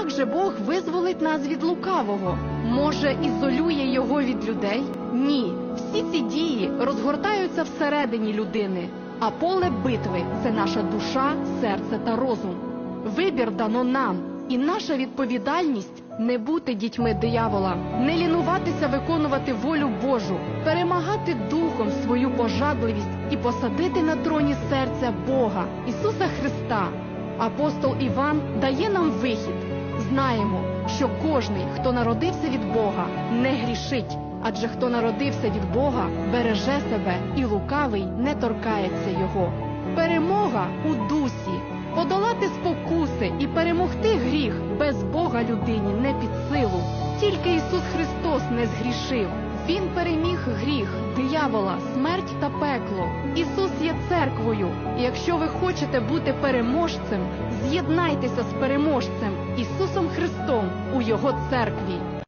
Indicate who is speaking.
Speaker 1: Як же Бог визволить нас від лукавого? Може, ізолює його від людей? Ні, всі ці дії розгортаються всередині людини, а поле битви це наша душа, серце та розум. Вибір дано нам, і наша відповідальність не бути дітьми диявола, не лінуватися виконувати волю Божу, перемагати духом свою пожадливість і посадити на троні серця Бога, Ісуса Христа. Апостол Іван дає нам вихід. Знаємо, що кожний, хто народився від Бога, не грішить, адже хто народився від Бога, береже себе, і лукавий не торкається його. Перемога у дусі. Подолати спокуси і перемогти гріх без Бога людині не під силу. Тільки Ісус Христос не згрішив. Він переміг гріх, диявола, смерть та пекло. Ісус є церквою. І якщо ви хочете бути переможцем, з'єднайтеся з переможцем Ісусом Христом у Його церкві.